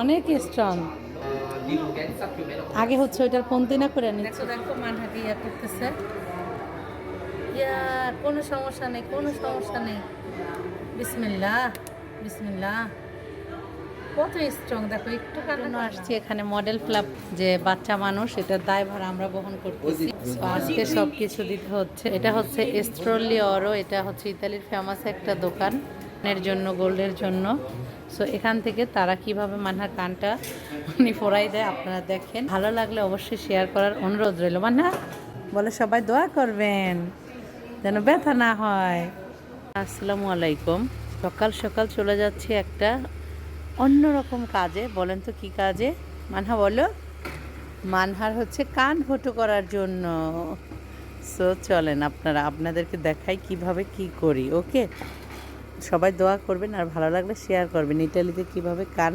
অনেক স্ট্রং আগে হচ্ছে ওইটার পন্তি না করে নিচ্ছে। দেখো মানহাকে ইয়া করতেছে। ইয়া কোনো সমস্যা নেই কোনো সমস্যা নেই। বিসমিল্লা বিসমিল্লা কত স্ট্রং দেখো একটু কারণ আসছি এখানে মডেল ক্লাব যে বাচ্চা মানুষ এটার দায়ভার আমরা বহন করতেছি। আজকে সব কিছু দিতে হচ্ছে। এটা হচ্ছে এস্ট্রোলি অরো এটা হচ্ছে ইতালির ফেমাস একটা দোকান। এর জন্য গোল্ডের জন্য। সো এখান থেকে তারা কীভাবে মানহার কানটা উনি ফোরাই দেয় আপনারা দেখেন। ভালো লাগলে অবশ্যই শেয়ার করার অনুরোধ রইল। মানহা বলে সবাই দোয়া করবেন যেন ব্যথা না হয়। আসসালামু আলাইকুম। সকাল সকাল চলে যাচ্ছি একটা অন্যরকম কাজে। বলেন তো কি কাজে? মানহা বলো। মানহার হচ্ছে কান ফটো করার জন্য। সো চলেন আপনারা, আপনাদেরকে দেখাই কীভাবে কি করি ওকে সবাই দোয়া করবেন আর ভালো লাগলে শেয়ার করবেন। ইটালিতে কীভাবে কান